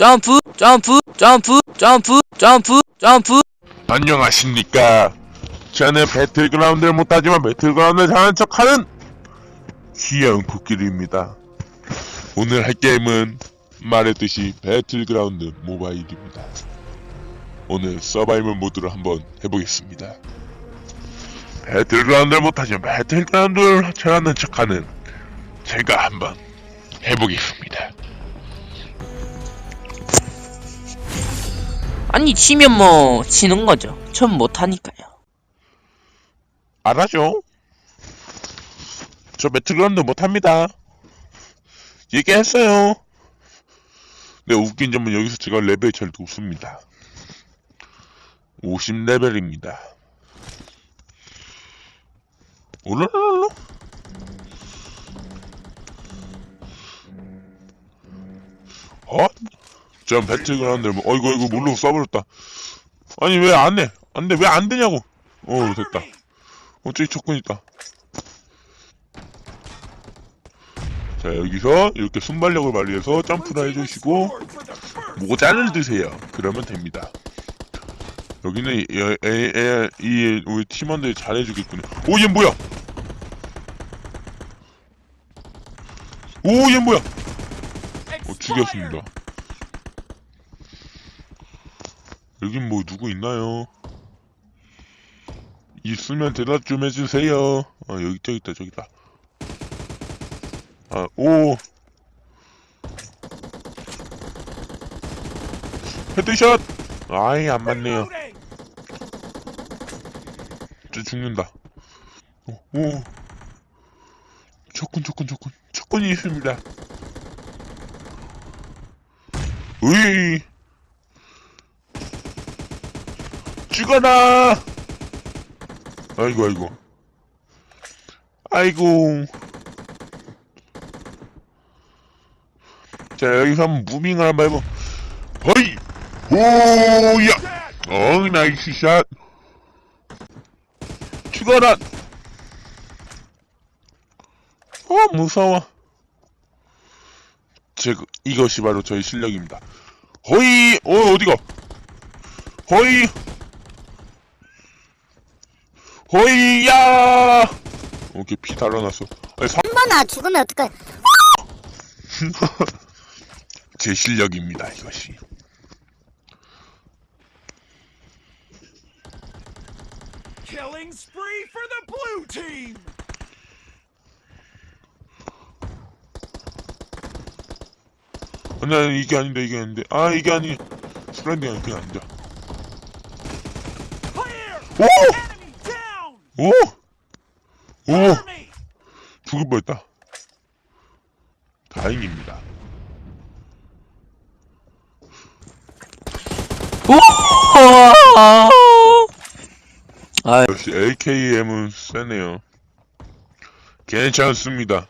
점프 점프 점프 점프 점프 점프 안녕하십니까. 저는 배틀그라운드를 못하지만 배틀그라운드를 잘하는 척하는 귀여운 코끼리입니다. 오늘 할 게임은 말했듯이 배틀그라운드 모바일입니다. 오늘 서바이벌 모드를 한번 해보겠습니다. 배틀그라운드를 못하지만 배틀그라운드를 잘하는 척하는 제가 한번 해보겠습니다. 아니 치면 뭐 치는 거죠 전 못하니까요 알아죠? 저 배틀그라운드 못합니다. 얘기했어요. 네, 웃긴 점은 여기서 제가 레벨이 제일 높습니다. 50레벨입니다. 올라라라. 어? 전 배틀그라운드 뭐, 어이구, 어이구, 물로 쏴버렸다. 아니, 왜 안 해? 안 돼, 왜 안 되냐고. 어, 됐다. 어, 저기 적군 있다. 자, 여기서 이렇게 순발력을 발휘해서 점프를 해주시고, 모자를 드세요. 그러면 됩니다. 여기는 이, 이 우리 팀원들이 잘해주겠군요. 오, 얘 뭐야? 오, 얘 뭐야? 어, 죽였습니다. 여긴 뭐 누구 있나요? 있으면 대답 좀 해주세요. 아, 여기, 저기 있다, 저기 있다. 아, 오. 헤드샷! 아이, 안 맞네요. 저 죽는다. 오, 오. 적군, 적군, 적군. 적군이 있습니다. 으이! 죽어라! 아이고, 아이고. 아이고. 자, 여기서 한번 무빙을 한번 해보. 허이! 오야! 어, 나이스 샷. 죽어라! 어, 무서워. 제, 이것이 바로 저의 실력입니다. 허이! 어, 어디가? 허이! 허이야! 오케이, 피 달아났어. 아니, 사... 한번아 죽으면 어떡해 제 실력입니다, 이것이. Killing spree for the blue team! 아니, 아니, 이게 아닌데, 이게 아닌데. 아, 이게 아니. 슬라이딩 아니, 그게 아니다. 오! 오! 오! 죽을 뻔했다. 다행입니다. 아 역시 AKM은 세네요. 괜찮습니다.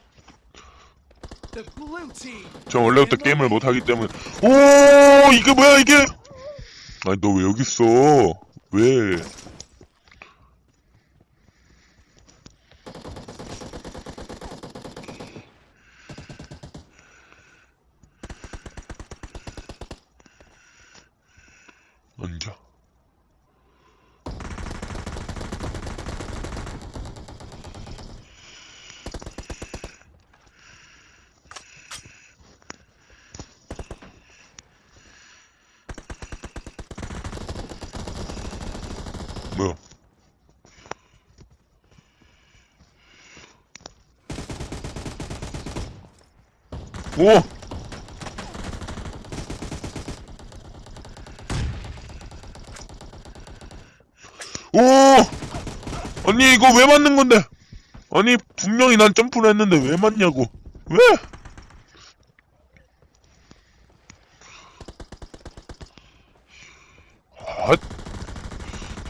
전 원래부터 게임을 못하기 때문에. 오! 이게 뭐야, 이게! 아니, 너 왜 여기 있어? 왜? 앉아. 뭐야? 오! 오! 아니 이거 왜 맞는 건데? 아니 분명히 난 점프를 했는데 왜 맞냐고? 왜? 핫?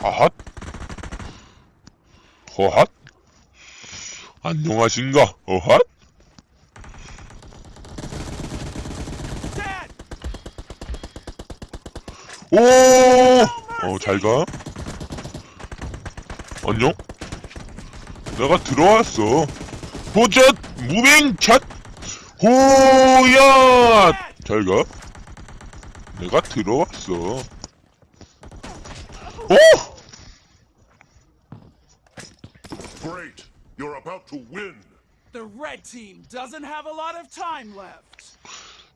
핫? 허핫? 안녕하신가? 어핫? 오! 어, 잘 가. 안녕? 내가 들어왔어. 보젓! 무빙 찻! 호야! 잘 가. 내가 들어왔어. 오! Great! You're about to win! The red team doesn't have a lot of time left.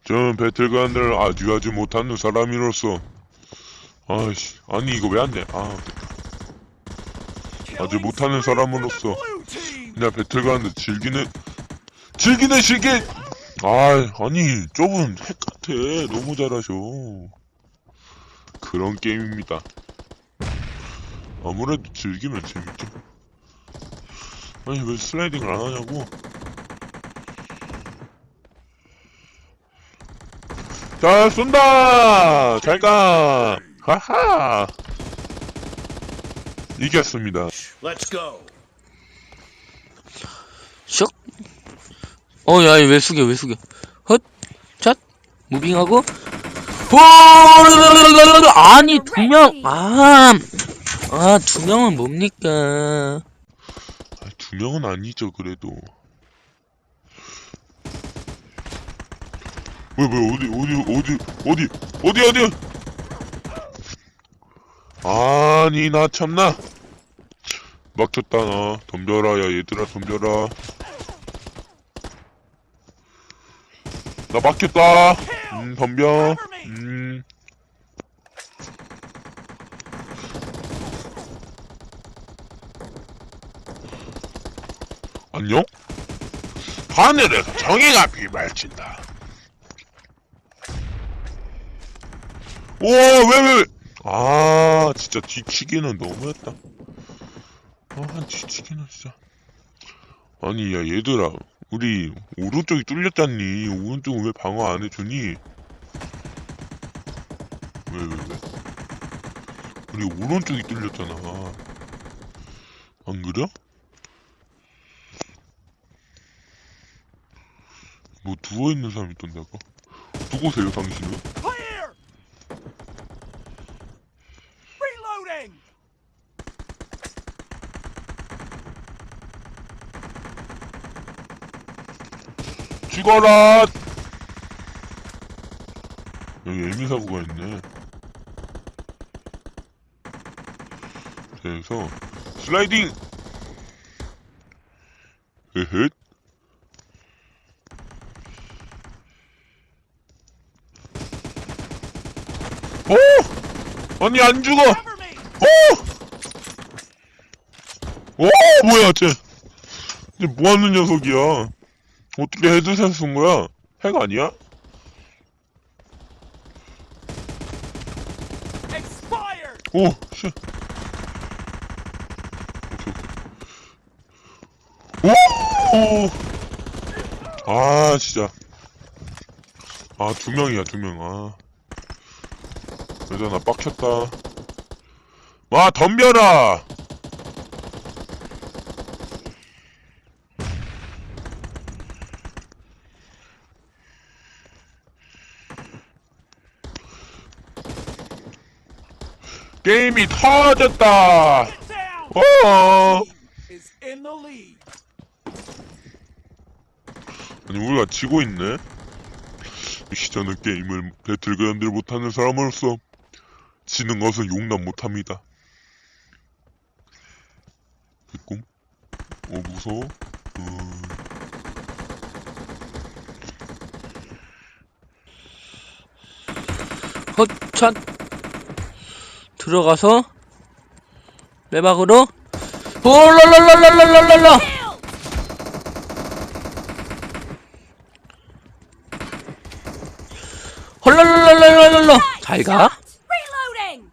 저는 배틀그라운드를 아주 아주 못하는 사람이로서 아이씨 아니 이거 왜 안 돼? 아 Killing 못하는 사람으로서. 그냥 배틀그라운드 즐기는 즐기는 즐기 아 아니 저분 핵 같아. 너무 잘하셔. 그런 게임입니다. 아무래도 즐기면 재밌죠. 아니 왜 슬라이딩을 안 하냐고? 자 쏜다! 잘가 하하 이겼습니다 Let's go! 슉. 어, 야, 왜 숙여, 왜 숙여. 헛, 잣, 무빙하고. 호! 아니, 두 명, 아, 아, 두 명은 뭡니까? 아, 두 명은 아니죠, 그래도. 왜, 왜, 어디, 어디, 어디, 어디, 어디, 어디? 아니, 나 참나. 막혔다, 나. 덤벼라, 야, 얘들아, 덤벼라. 나 막혔다. 음, 덤벼. 음. 안녕? 하늘에서 정의가 비발친다. 오, 왜, 왜, 왜? 아, 진짜 뒤치기는 너무했다. 아, 뒤치기는 진짜. 아니, 야, 얘들아. 우리 오른쪽이 뚫렸잖니. 오른쪽은 왜 방어 안 해주니? 왜, 왜, 왜? 우리 오른쪽이 뚫렸잖아. 안 그래? 뭐 누워있는 사람 있던데 아까? 누구세요 당신은? 죽어라! 여기 애미사고가 있네 그래서 슬라이딩! 으흣 오! 아니 안 죽어! 오! 오 뭐야 쟤! 쟤 뭐하는 녀석이야? 어떻게 헤드셋 쓴 거야? 핵 아니야? 오! 씨! 오! 아 진짜 아 두 명이야 두 명 아 여자 나 빡쳤다 와 덤벼라 게임이 터졌다! 어. 아니 우리가 지고 있네 역시 저는 게임을 배틀그라운드를 못하는 사람으로서 지는 것은 용납 못합니다 개꿈? 어 무서워? 음... 헛, 잣. 들어가서. 외박으로. 홀랄랄랄랄랄랄랄라! 홀랄랄랄랄랄라! 잘 가? Reloading!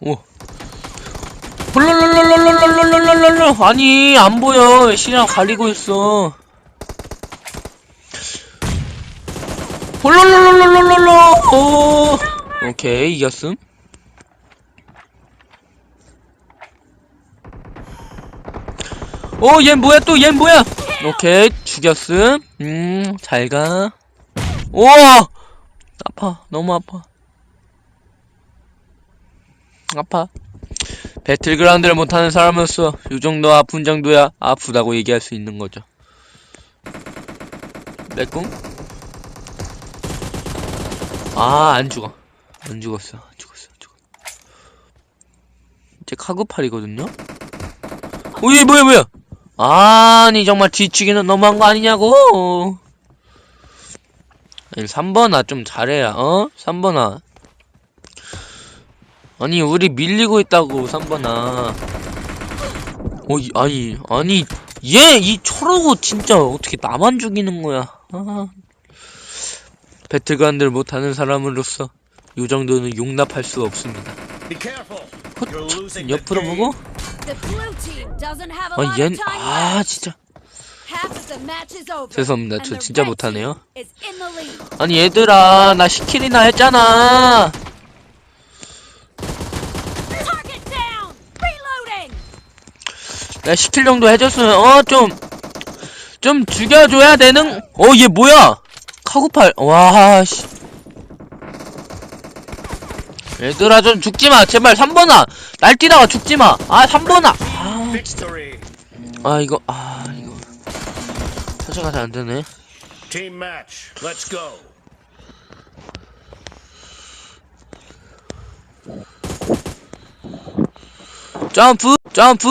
오. 홀랄랄랄랄랄랄랄랄랄 아니 안 보여 시랑 가리고 있어 홀랄랄랄랄랄랄 오. 오케이 이겼음. 오얘 뭐야 또? 얘 뭐야? 오케이 죽였음. 음 잘가. 오 아파 너무 아파. 아파. 배틀그라운드를 못하는 사람으로서 이 정도 아픈 정도야 아프다고 얘기할 수 있는 거죠. 내꿈? 아, 안 죽어. 안 죽었어. 안 죽었어. 안 죽었어. 이제 카구팔이거든요? 오, 얘 뭐야, 뭐야! 아니, 정말 뒤치기는 너무한 거 아니냐고! 3번아, 좀 잘해야, 어? 3번아. 아니, 우리 밀리고 있다고, 3번아. 어, 이, 아니, 아니, 얘, 이 초로고 진짜 어떻게 나만 죽이는 거야. 아. 배틀그라운드를 못하는 사람으로서 이 정도는 용납할 수 없습니다. 헛, 옆으로. 보고 아, 얜, 아. 진짜. 죄송합니다. 저 진짜 못하네요. 아니, 얘들아, 나 10킬이나 했잖아. 나 10킬 정도 해줬으면, 어, 좀, 좀 죽여줘야 되는, 어, 얘 뭐야? 카구팔, 와, 씨. 얘들아, 좀 죽지마. 제발, 3번아. 날뛰다가 죽지마. 아, 3번아. 아. 아, 이거, 아, 이거. 터져가 잘 안 되네. Team match. Let's go. 점프, 점프.